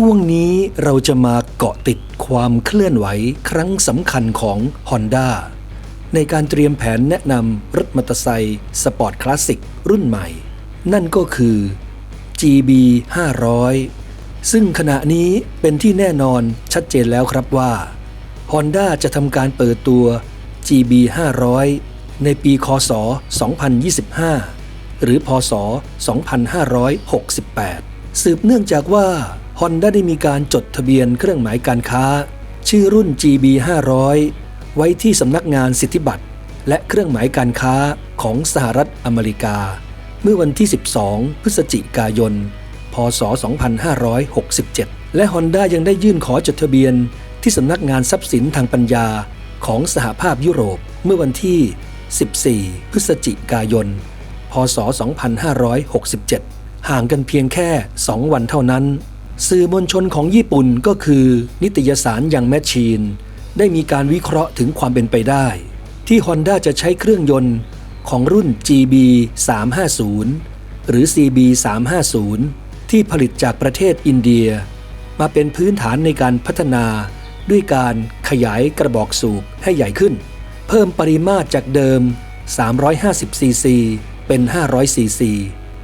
ช่วงนี้เราจะมาเกาะติดความเคลื่อนไหวครั้งสำคัญของ Honda ในการเตรียมแผนแนะนำรถมอเตอร์ไซค์สปอร์ตคลาสสิกรุ่นใหม่ นั่นก็คือ GB 500 ซึ่งขณะนี้เป็นที่แน่นอนชัดเจนแล้วครับว่า Honda จะทำการเปิดตัว GB 500 ในปีคศ 2025 หรือ พศ 2568 สืบเนื่องจากว่า Honda ได้มีการจดทะเบียนเครื่องหมายการค้า ชื่อรุ่น GB 500 ไว้ที่สำนักงานสิทธิบัตร และเครื่องหมายการค้าของสหรัฐอเมริกา เมื่อวันที่ 12 พฤศจิกายน พศ 2567 และ Honda ยังได้ยื่นขอจดทะเบียนที่สำนักงานทรัพย์สินทางปัญญาของสหภาพยุโรปเมื่อวันที่ 14 พฤศจิกายน พศ 2567 ห่างกันเพียงแค่ 2 วันเท่านั้น สื่อมวลชนของญี่ปุ่นก็คือ นิตยสารอยังแมชชีน ได้มีการวิเคราะห์ถึงความเป็นไปได้ ที่ Honda จะใช้เครื่องยนต์ของรุ่น GB 350หรือ CB 350ที่ผลิตจากประเทศอินเดีย มาเป็นพื้นฐานในการพัฒนาด้วยการขยายกระบอกสูบให้ใหญ่ขึ้น เพิ่มปริมาตรจากเดิม 350 ซีซี เป็น 500 ซีซี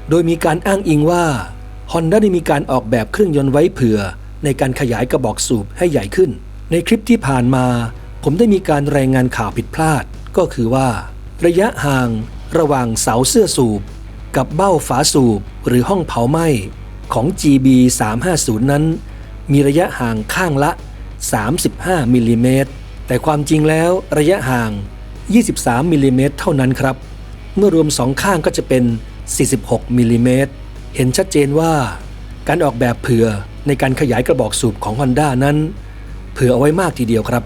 โดยมีการอ้างอิงว่า Honda ได้มีการออกแบบเครื่องยนต์ไว้เผื่อ ในการขยายกระบอกสูบให้ใหญ่ขึ้น ในคลิปที่ผ่านมา ผมได้มีการรายงานข่าวผิดพลาด ก็คือว่า ระยะห่างระหว่างเสาเสื้อสูบ กับเบ้าฝาสูบหรือห้องเผาไหม้ของ GB 350นั้น มีระยะห่างข้างละ 35มิลลิเมตรแต่ความจริงแล้วระยะห่าง 23มิลลิเมตรเท่านั้นครับ เมื่อรวมสองข้างก็จะเป็น 46มิลลิเมตร เห็นชัดเจนว่า การออกแบบเผื่อในการขยายกระบอกสูบของ Honda นั้น เผื่อเอาไว้มากทีเดียวครับ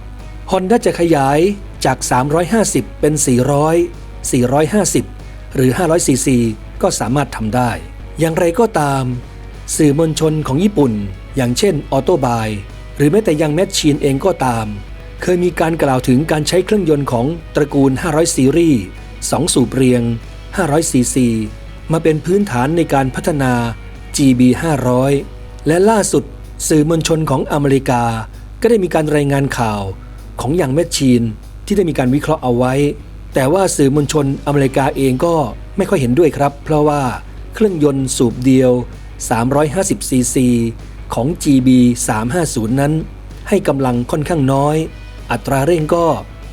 Honda จะขยายจาก 350 เป็น 400 450 หรือ 500 ซีซีก็สามารถทำได้ อย่างไรก็ตาม สื่อมวลชนของญี่ปุ่น อย่างเช่นออโตบายหรือแม้แต่ยังแมชชีนเองก็ตาม เคยมีการกล่าวถึงการใช้เครื่องยนต์ของตระกูล 500 ซีรีส์2สูบเรียง 500 ซีซี มาเป็นพื้นฐานในการพัฒนา GB 500และล่าสุดสื่อมวลชนของอเมริกา ก็ได้มีการรายงานข่าวของอย่างแมชชีนที่ได้มีการวิเคราะห์เอาไว้ แต่ว่าสื่อมวลชนอเมริกาเองก็ไม่ค่อยเห็นด้วยครับ เพราะว่าเครื่องยนต์สูบเดียว 350 ซีซีของ GB 350 นั้น ให้กำลังค่อนข้างน้อย อัตราเร่งก็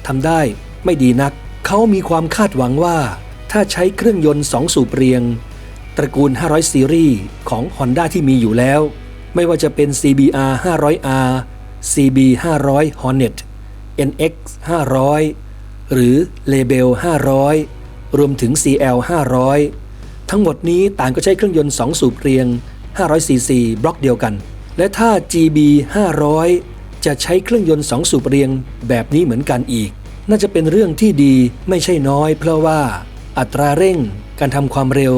ทำได้ไม่ดีนัก เขามีความคาดหวังว่า ถ้าใช้เครื่องยนต์2สูบเรียง ตระกูล 500 ซีรีส์ของ Honda ที่มีอยู่แล้ว ไม่ว่าจะเป็น CBR 500R CB 500 Hornet NX 500 หรือ Label 500 รวมถึง CL 500 ทั้งหมดนี้ต่างก็ใช้เครื่องยนต์2สูบเรียง 500cc บล็อกเดียวกัน และถ้า GB 500 จะใช้เครื่องยนต์2สูบเรียงแบบนี้เหมือนกันอีก น่าจะเป็นเรื่องที่ดีไม่ใช่น้อยเพราะว่า อัตราเร่ง การทำความเร็ว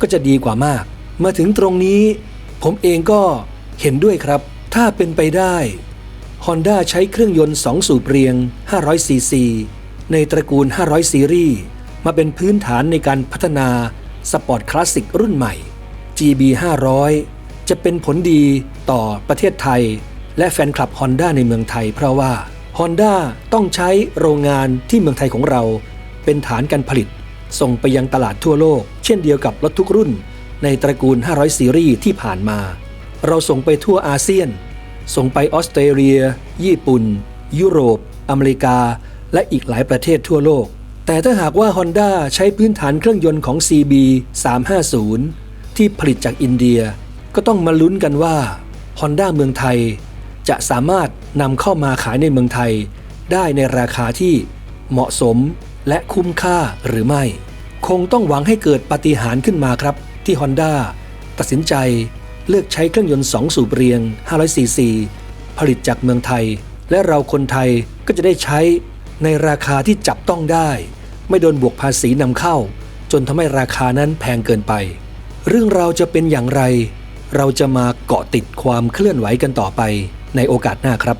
ก็จะดีกว่ามาก มาถึงตรงนี้ ผมเองก็เห็นด้วยครับ ถ้าเป็นไปได้ Honda ใช้เครื่องยนต์ 2 สูบเรียง 500cc ในตระกูล 500 ซีรีส์มาเป็นพื้นฐานในการพัฒนาสปอร์ตคลาสสิกรุ่นใหม่ GB 500 จะเป็นผลดีต่อประเทศไทย และแฟนคลับ Honda ในเมืองไทย เพราะว่า Honda ต้องใช้โรงงานที่เมืองไทยของเรา เป็นฐานการผลิต ส่งไปยังตลาดทั่วโลก เช่นเดียวกับรถทุกรุ่น ในตระกูล 500 ซีรีส์ที่ผ่านมา เราส่งไปทั่วอาเซียน ส่งไปออสเตรเลีย ญี่ปุ่น ยุโรป อเมริกา และอีกหลายประเทศทั่วโลก แต่ถ้าหากว่า Honda ใช้พื้นฐานเครื่องยนต์ของ CB 350 ที่ผลิตจากอินเดีย ก็ต้องมาลุ้นกันว่า Honda เมืองไทย จะสามารถนำเข้ามาขายในเมืองไทย ได้ในราคาที่เหมาะสม และคุ้มค่าหรือไม่ คงต้องหวังให้เกิดปฏิหารขึ้นมาครับ ที่ Honda ตัดสินใจเลือกใช้เครื่องยนต์ 2 สูบเรียง 500cc ผลิตจากเมืองไทย และเราคนไทยก็จะได้ใช้ในราคาที่จับต้องได้ ไม่โดนบวกภาษีนำเข้า จนทำให้ราคานั้นแพงเกินไป เรื่องเราจะเป็นอย่างไร เราจะมาเกาะติดความเคลื่อนไหวกันต่อไปในโอกาสหน้าครับ